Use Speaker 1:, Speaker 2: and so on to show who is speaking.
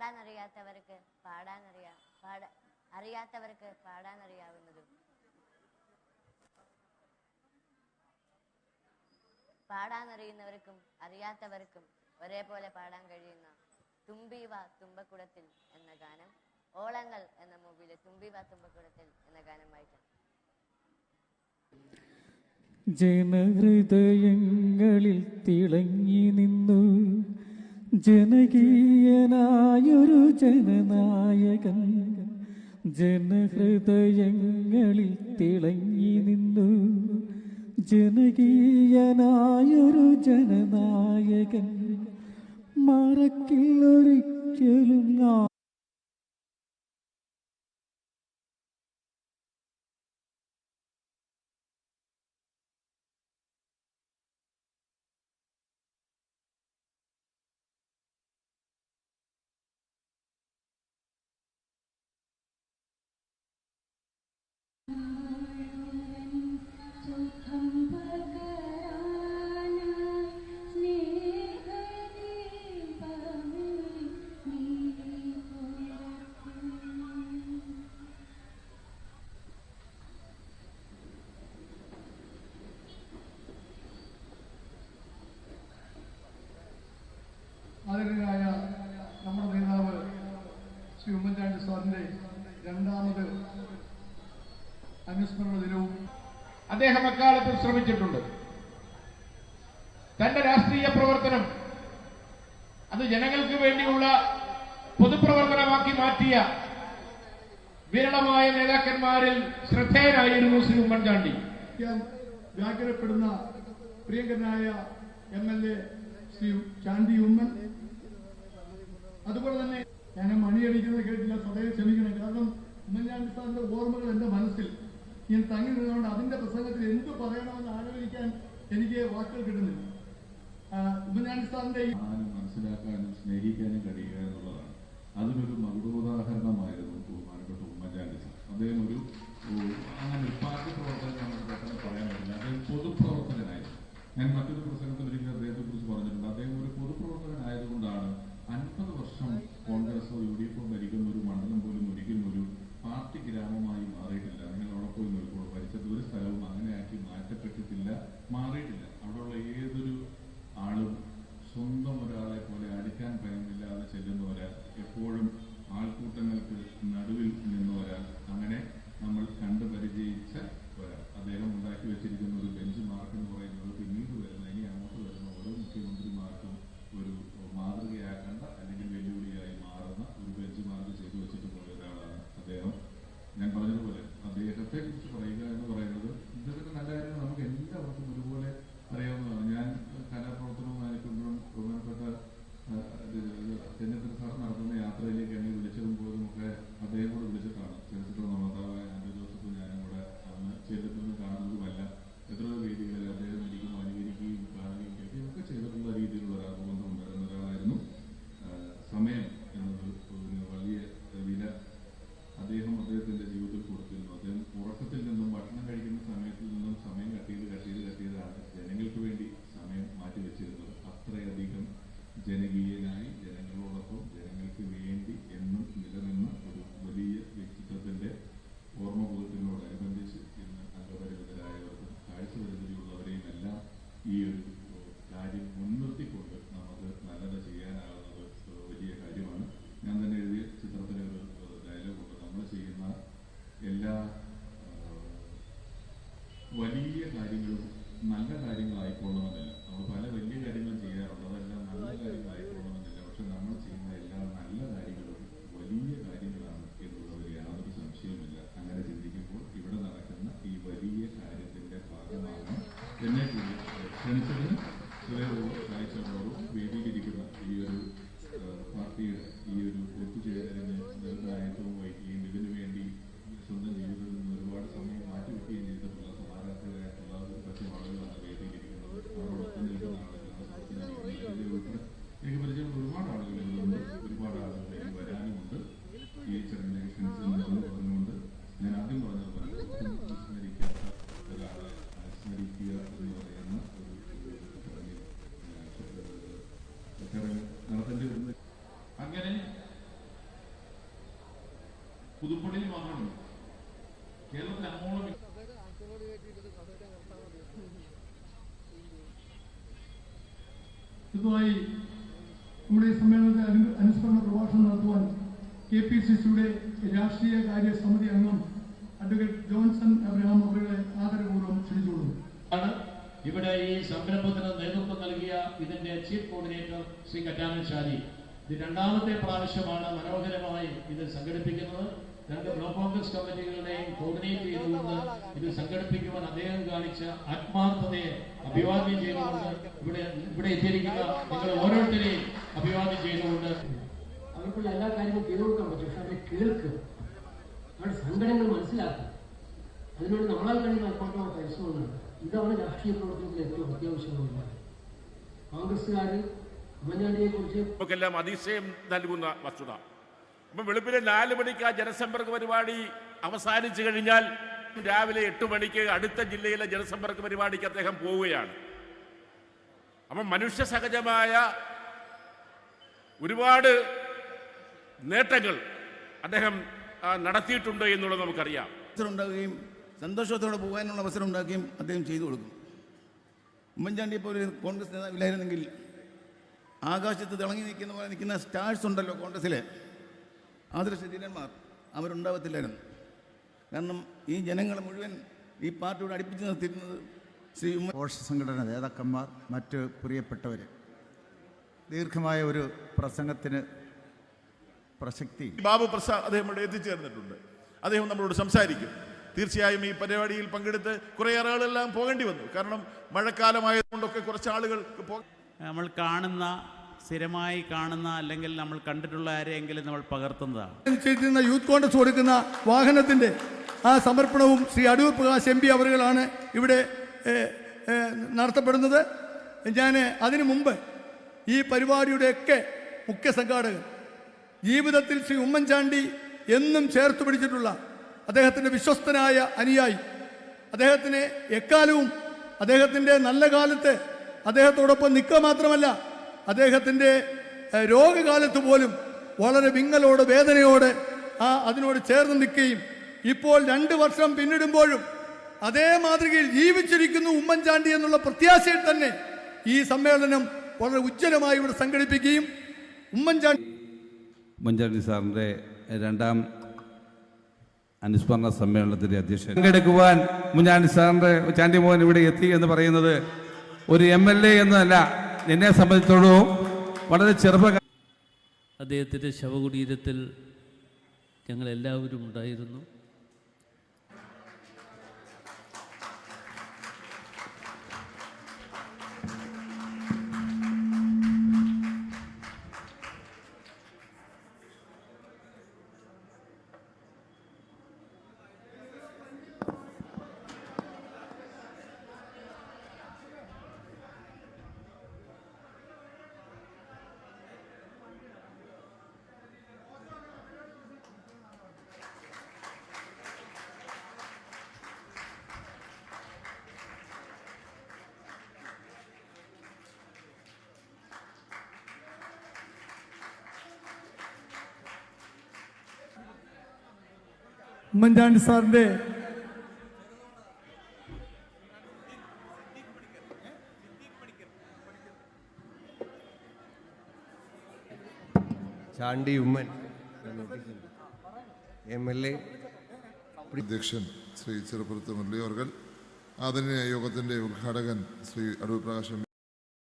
Speaker 1: പാടാനറിയാത്തവർക്ക് പാടാനറിയാ പാട അറിയാത്തവർക്ക് പാടാനറിയാവുന്നതും. പാടാനറിയുന്നവർക്കും അറിയാത്തവർക്കും ഒരേപോലെ പാടാൻ കഴിയുന്ന തുമ്പിവ തുമ്പക്കുടത്തിൽ എന്ന ഗാനം ഓളങ്ങൾ എന്ന മൂവിയിലെ തുമ്പിവ തുമ്പക്കുടത്തിൽ എന്ന ഗാനം വായിക്കാം.
Speaker 2: ജനഹൃദയങ്ങളിൽ തിളങ്ങി നിന്നു ജനകീയനായൊരു ജനനായകൻ ജനഹൃദയങ്ങളിൽ തിളങ്ങി നിന്നു. ജനകീയനായൊരു ജനനായകൻ മറക്കില്ലൊരിക്കലും
Speaker 3: ആദരണീയനായ നമ്മുടെ നേതാവ് ശ്രീ ഉമ്മൻചാണ്ടി സാറിന്റെ രണ്ടാമത് അനുസ്മരണ ദിനവും
Speaker 4: അദ്ദേഹം അക്കാലത്ത് ശ്രമിച്ചിട്ടുണ്ട്. തന്റെ രാഷ്ട്രീയ പ്രവർത്തനം അത് ജനങ്ങൾക്ക് വേണ്ടിയുള്ള പൊതുപ്രവർത്തനമാക്കി മാറ്റിയ വിരളമായ നേതാക്കന്മാരിൽ ശ്രദ്ധേയനായിരുന്നു ശ്രീ ഉമ്മൻചാണ്ടി.
Speaker 3: വ്യാകുലപ്പെടുന്ന പ്രിയങ്കരനായ M L A Shri Chandy Oommen. അതുപോലെ തന്നെ ഞാൻ മണിയടിക്കുന്നത് കേട്ടില്ല സ്വയം ക്ഷമിക്കണം. കാരണം ഉമ്മൻചാണ്ടി സാറിന്റെ ഓർമ്മകൾ എന്റെ മനസ്സിൽ ഇങ്ങനെ തങ്ങി നിന്നുകൊണ്ട് അതിന്റെ പ്രസംഗത്തിൽ എന്ത് പറയണമെന്ന് ആലോചിക്കാൻ എനിക്ക് വാക്കുകൾ കിട്ടുന്നില്ല. ഉമ്മൻചാണ്ടി സാറിന്റെ
Speaker 5: മനസ്സിലാക്കാനും സ്നേഹിക്കാനും കഴിയുക എന്നുള്ളതാണ്. അതിനൊരു മകുടോദാഹരണമായിരുന്നു ബഹുമാനപ്പെട്ട ഉമ്മൻചാണ്ടി സാർ. അദ്ദേഹം ഒരു അങ്ങനെ പാർട്ടി പ്രവർത്തനം പുതുപ്പള്ളിയിൽ മാത്രമല്ല കേരളത്തിൽ അങ്ങോളം
Speaker 3: ഇതുമായി നമ്മുടെ ഈ സമ്മേളനത്തിൽ അനു- അനുസ്മരണ പ്രഭാഷണം നടത്തുവാൻ കെ പി സി സിയുടെ രാഷ്ട്രീയ കാര്യ സമിതി അംഗം അഡ്വക്കേറ്റ് ജോൺസൺ അബ്രഹാം അവരുടെ ആദരപൂർവം ക്ഷണിച്ചുകൊള്ളുന്നു.
Speaker 4: ഇവിടെ ഈ സംരംഭത്തിന് നേതൃത്വം നൽകിയ ഇതിന്റെ ചീഫ് കോർഡിനേറ്റർ ശ്രീ കറ്റാനൻ ഷാരി ഇത് രണ്ടാമത്തെ പ്രാവശ്യമാണ് മനോഹരമായി ഇത് സംഘടിപ്പിക്കുന്നത്. രണ്ട് ബ്ലോക്ക് കോൺഗ്രസ് കമ്മിറ്റികളുടെയും കോർഡിനേറ്റ് ചെയ്തുകൊണ്ട് ഇത് സംഘടിപ്പിക്കുവാൻ അദ്ദേഹം കാണിച്ച ആത്മാർത്ഥതയെ അഭിവാദ്യം ചെയ്തുകൊണ്ട് ഇവിടെ ഇവിടെ എത്തിയിരിക്കുന്ന നിങ്ങൾ ഓരോരുത്തരെയും അഭിവാദ്യം ചെയ്തുകൊണ്ട്
Speaker 6: അവർക്കുള്ള എല്ലാ കാര്യങ്ങളും ചെയ്തു കൊടുക്കാൻ പറ്റും പക്ഷെ അവരെ കേൾക്കുക. അവരുടെ സങ്കടങ്ങൾ മനസ്സിലാക്കുക. അതിനോട് നമ്മളാൽ കഴിയുന്ന അപ്പോഴത്തെ പരിശ്രമങ്ങളുണ്ട് ഇതാണ് രാഷ്ട്രീയ പ്രവർത്തനത്തിൽ ഏറ്റവും അത്യാവശ്യമുള്ള കോൺഗ്രസ്സുകാർ ഉമ്മൻചാണ്ടിയെ കുറിച്ച്
Speaker 7: നമുക്കെല്ലാം അതിശയം നൽകുന്ന വസ്തുത. അപ്പം വെളുപ്പിലെ നാല് മണിക്ക് ആ ജനസമ്പർക്ക പരിപാടി അവസാനിച്ചു കഴിഞ്ഞാൽ രാവിലെ എട്ട് മണിക്ക് അടുത്ത ജില്ലയിലെ ജനസമ്പർക്ക പരിപാടിക്ക് അദ്ദേഹം പോവുകയാണ്. അപ്പം മനുഷ്യ സഹജമായ ഒരുപാട് നേട്ടങ്ങൾ അദ്ദേഹം നടത്തിയിട്ടുണ്ട് എന്നുള്ളത് നമുക്കറിയാം.
Speaker 8: അവസരം ഉണ്ടാവുകയും സന്തോഷത്തോടെ പോകാനുള്ള അവസരം ഉണ്ടാക്കുകയും അദ്ദേഹം ചെയ്തു കൊടുക്കും. ഉമ്മൻചാണ്ടി ഇപ്പോൾ ഒരു കോൺഗ്രസ് നേതാവില്ലായിരുന്നെങ്കിൽ ആകാശത്ത് തിളങ്ങി നിൽക്കുന്ന പോലെ നിൽക്കുന്ന സ്റ്റാർസ് ഉണ്ടല്ലോ കോൺഗ്രസ്സിലെ. ആദർശധീരന്മാർ അവരുണ്ടാവത്തില്ലായിരുന്നു. കാരണം ഈ ജനങ്ങളെ മുഴുവൻ ഈ പാർട്ടിയോട് അടുപ്പിച്ച് നിർത്തിയിരുന്നത് ശ്രീ ഉമ്മ
Speaker 9: ഘോഷ സംഘടന നേതാക്കന്മാർ മറ്റ് പ്രിയപ്പെട്ടവർ ദീർഘമായ ഒരു പ്രസംഗത്തിന് പ്രസക്തി.
Speaker 10: ബാബു പ്രസാദ് അദ്ദേഹം ഇവിടെ എത്തിച്ചേർന്നിട്ടുണ്ട് അദ്ദേഹം നമ്മളോട് സംസാരിക്കും. തീർച്ചയായും ഈ പരിപാടിയിൽ പങ്കെടുത്ത് കുറേ ആളുകളെല്ലാം പോകേണ്ടി വന്നു. കാരണം മഴക്കാലമായതുകൊണ്ടൊക്കെ കുറച്ച് ആളുകൾക്ക് പോ
Speaker 11: നമ്മൾ കാണുന്ന സ്ഥിരമായി കാണുന്ന അല്ലെങ്കിൽ നമ്മൾ കണ്ടിട്ടുള്ള ആരെയെങ്കിലും നമ്മൾ പകർത്തുന്നതാണ്.
Speaker 3: ചെയ്തിരുന്ന യൂത്ത് കോൺഗ്രസ് കൊടുക്കുന്ന വാഹനത്തിന്റെ ആ സമർപ്പണവും ശ്രീ അടൂർ പ്രകാശ് എം പി അവറുകളാണ് ഇവിടെ നടത്തപ്പെടുന്നത്. ഞാൻ അതിനു മുമ്പ് ഈ പരിപാടിയുടെയൊക്കെ മുഖ്യ സംഘാടകർ ജീവിതത്തിൽ ശ്രീ ഉമ്മൻചാണ്ടി എന്നും ചേർത്ത് പിടിച്ചിട്ടുള്ള അദ്ദേഹത്തിന്റെ വിശ്വസ്തനായ അനുയായി അദ്ദേഹത്തിന് എക്കാലവും അദ്ദേഹത്തിന്റെ നല്ല കാലത്ത് അദ്ദേഹത്തോടൊപ്പം നിൽക്കുക മാത്രമല്ല അദ്ദേഹത്തിന്റെ രോഗകാലത്ത് പോലും വളരെ വിങ്ങലോട് വേദനയോട് ആ അതിനോട് ചേർന്ന് നിൽക്കുകയും ഇപ്പോൾ രണ്ട് വർഷം പിന്നിടുമ്പോഴും അതേ മാതൃകയിൽ ജീവിച്ചിരിക്കുന്നു ഉമ്മൻചാണ്ടി എന്നുള്ള പ്രത്യാശയിൽ തന്നെ ഈ സമ്മേളനം വളരെ ഉജ്ജ്വലമായി ഇവിടെ സംഘടിപ്പിക്കുകയും ഉമ്മൻചാണ്ടി
Speaker 12: ഉമ്മൻചാണ്ടി സാറിന്റെ രണ്ടാം അനുസ്മരണ സമ്മേളനത്തിന്റെ അധ്യക്ഷൻ. പങ്കെടുക്കുവാൻ ഉമ്മൻചാണ്ടി സാറിന്റെ ചാണ്ടി മോഹൻ ഇവിടെ എത്തി എന്ന് പറയുന്നത് ഒരു എം എൽ എ എന്നല്ല എന്നെ സംബന്ധിച്ചിടത്തോളം വളരെ ചെറുപ്പ
Speaker 6: അദ്ദേഹത്തിന്റെ ശവകുടീരത്തിൽ ഞങ്ങളെല്ലാവരും ഉണ്ടായിരുന്നു.
Speaker 3: ഉമ്മൻചാണ്ടി സാറിന്റെ
Speaker 9: Chandy Oommen. M L A.
Speaker 10: അധ്യക്ഷൻ ശ്രീ ചെറുപ്പുറത്ത് മുരളി അവർകൾ ആദരണീയ യോഗത്തിന്റെ ഉദ്ഘാടകൻ ശ്രീ അടൂർ പ്രകാശ്